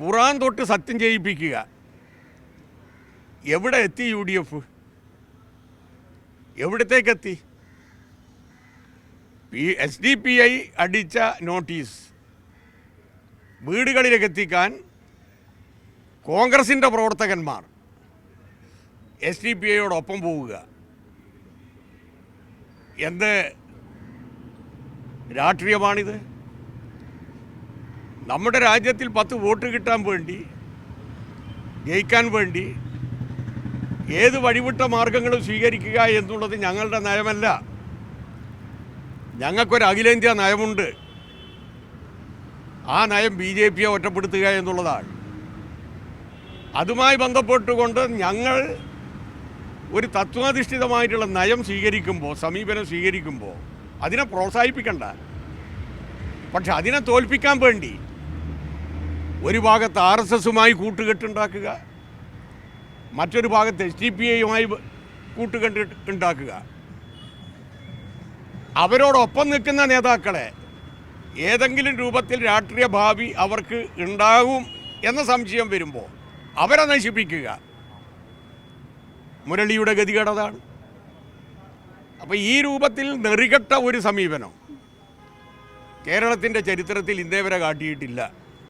ഖുറാൻ തൊട്ട് സത്യം ചെയ്യിപ്പിക്കുക. എവിടെ എത്തി U D F? എവിടത്തേക്കെത്തി? P S D P I അടിച്ച നോട്ടീസ്. വീടുകളിലേക്ക് എത്തിക്കാൻ കോൺഗ്രസിന്റെ പ്രവർത്തകന്മാർ എസ് ഡി പി ഐയോടൊപ്പം പോവുക. എന്ത് രാഷ്ട്രീയമാണിത്? നമ്മുടെ രാജ്യത്തിൽ പത്ത് വോട്ട് കിട്ടാൻ വേണ്ടി ജയിക്കാൻ വേണ്ടി ഏത് വഴിവിട്ട മാർഗങ്ങളും സ്വീകരിക്കുക എന്നുള്ളത് ഞങ്ങളുടെ നയമല്ല. ഞങ്ങൾക്കൊരു അഖിലേന്ത്യാ നയമുണ്ട്. ആ നയം ബി ജെ പിയെ ഒറ്റപ്പെടുത്തുക എന്നുള്ളതാണ്. അതുമായി ബന്ധപ്പെട്ടുകൊണ്ട് ഞങ്ങൾ ഒരു തത്വാധിഷ്ഠിതമായിട്ടുള്ള നയം സ്വീകരിക്കുമ്പോൾ സമീപനം സ്വീകരിക്കുമ്പോൾ അതിനെ പ്രോത്സാഹിപ്പിക്കണ്ട. പക്ഷെ അതിനെ തോൽപ്പിക്കാൻ വേണ്ടി ഒരു ഭാഗത്ത് ആർ എസ് എസുമായി കൂട്ടുകെട്ടുണ്ടാക്കുക മറ്റൊരു ഭാഗത്ത് എസ് ഡി പി ഐയുമായി കൂട്ടുകെട്ട് ഉണ്ടാക്കുക അവരോടൊപ്പം നിൽക്കുന്ന നേതാക്കളെ ഏതെങ്കിലും രൂപത്തിൽ രാഷ്ട്രീയ ഭാവി അവർക്ക് ഉണ്ടാകും എന്ന സംശയം വരുമ്പോൾ അവരെ നശിപ്പിക്കുക. മുരളിയുടെ ഗതികേടതാണ് അപ്പോൾ ഈ രൂപത്തിൽ നെറികെട്ട ഒരു സമീപനം കേരളത്തിന്റെ ചരിത്രത്തിൽ ഇന്നേ വരെ കാട്ടിയിട്ടില്ല.